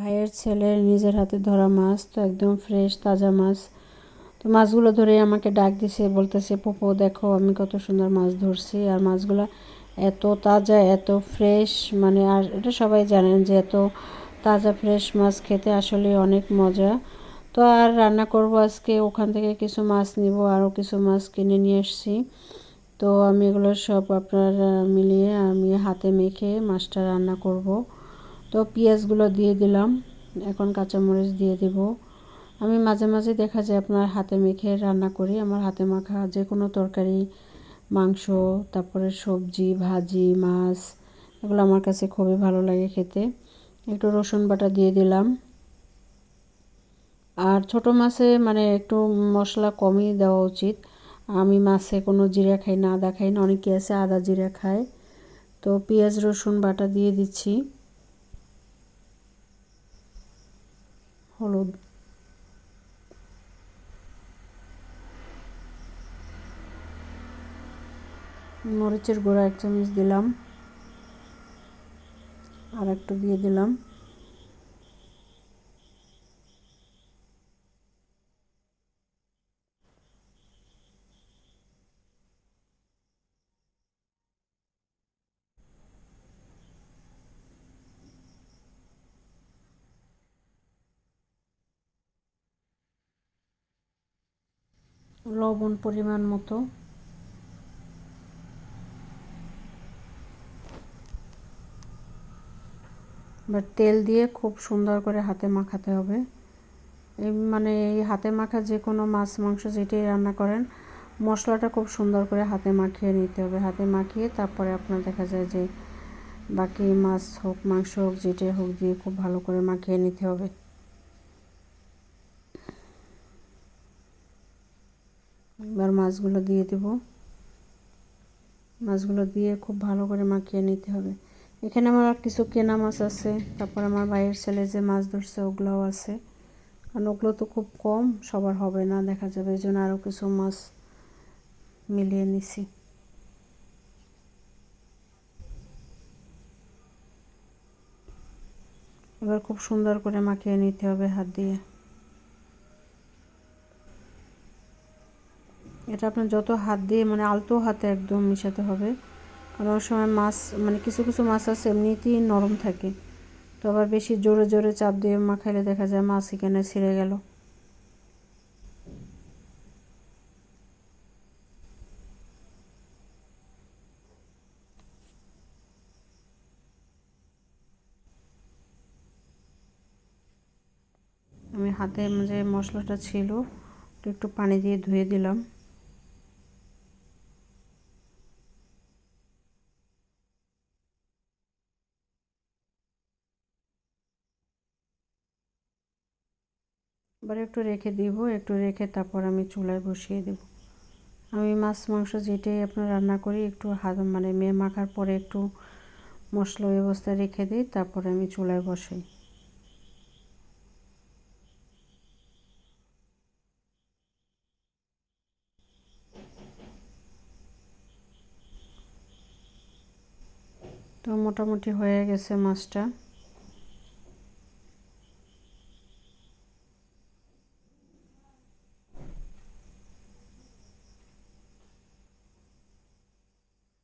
ভাইয়ের ছেলের নিজের হাতে ধরা মাছ, তো একদম ফ্রেশ তাজা মাছ। তো মাছগুলো ধরে আমাকে ডাক দিছে, বলতেছে, পোপো, দেখো আমি কত সুন্দর মাছ ধরছি আর মাছগুলো এত তাজা, এত ফ্রেশ মানে আর এটা সবাই জানেন যে এত তাজা ফ্রেশ মাছ খেতে আসলে অনেক মজা। তো আর রান্না করব আজকে, ওখান থেকে কিছু মাছ নিব, আরও কিছু মাছ কিনে নিয়ে এসেছি তো আমি এগুলো সব আপনার মিলিয়ে আমি হাতে মেখে মাছটা রান্না করব। তো পেঁয়াজগুলো দিয়ে দিলাম। এখন কাঁচামরিচ দিয়ে দেব। আমি মাঝে মাঝে দেখা যায় আপনার হাতে মেখে রান্না করি। আমার হাতে মাখা যে কোনো তরকারি, মাংস, তারপরে সবজি, ভাজি, মাছ, এগুলো আমার কাছে খুবই ভালো লাগে খেতে। একটু রসুন বাটা দিয়ে দিলাম। আর ছোট মাছে মানে একটু মশলা কমই দেওয়া উচিত। আমি মাছে কোনো জিরা খাই না, আদা খাই না, অনেকে আছে আদা জিরা খায়। তো পেঁয়াজ, রসুন বাটা দিয়ে দিচ্ছি। হলুদ। মরিচের গুঁড়া এক চামচ দিলাম। আর একটু দিয়ে দিলাম। লবণ পরিমাণ মতো। এবার তেল দিয়ে খুব সুন্দর করে হাতে মাখাতে হবে। এই মানে এই হাতে মাখা যে কোনো মাছ, মাংস যেটাই রান্না করেন, মশলাটা খুব সুন্দর করে হাতে মাখিয়ে নিতে হবে। হাতে মাখিয়ে তারপরে আপনার দেখা যায় যে বাকি মাছ হোক, মাংস হোক, যেটাই হোক দিয়ে খুব ভালো করে মাখিয়ে নিতে হবে। এবার মাছগুলো দিয়ে দেব। মাছগুলো দিয়ে খুব ভালো করে মাখিয়ে নিতে হবে। এখানে আমার কিছু কেনা মাছ আছে। তারপর আমার ভাইয়ের ছেলে যে মাছ ধরছে, ওগুলোও আছে। কারণ ওগুলো তো খুব কম, সবার হবে না, দেখা যাবে। এই জন্য আরও কিছু মাছ মিলিয়ে নিছি। এবার খুব সুন্দর করে মাখিয়ে নিতে হবে হাত দিয়ে। এটা আপনার যত হাত দিয়ে মানে আলতো হাতে একদম মিশাতে হবে। কারণ ওই সময় মাছ মানে কিছু কিছু মাছ আছে এমনিতেই নরম থাকে। তো আবার বেশি জোরে জোরে চাপ দিয়ে মাখাইলে দেখা যায় মাছ এখানে ছিঁড়ে গেল। আমি হাতে যে মশলাটা ছিল, একটু পানি দিয়ে ধুয়ে দিলাম। এবার একটু রেখে দিব, একটু রেখে তারপর আমি চুলায় বসিয়ে দেব। আমি মাছ, মাংস যেটাই আপনার রান্না করি, একটু হাত মানে মেয়ে মাখার পরে একটু মশলা ব্যবস্থা রেখে দিই, তারপরে আমি চুলায় বসাই। তো মোটামুটি হয়ে গেছে মাছটা।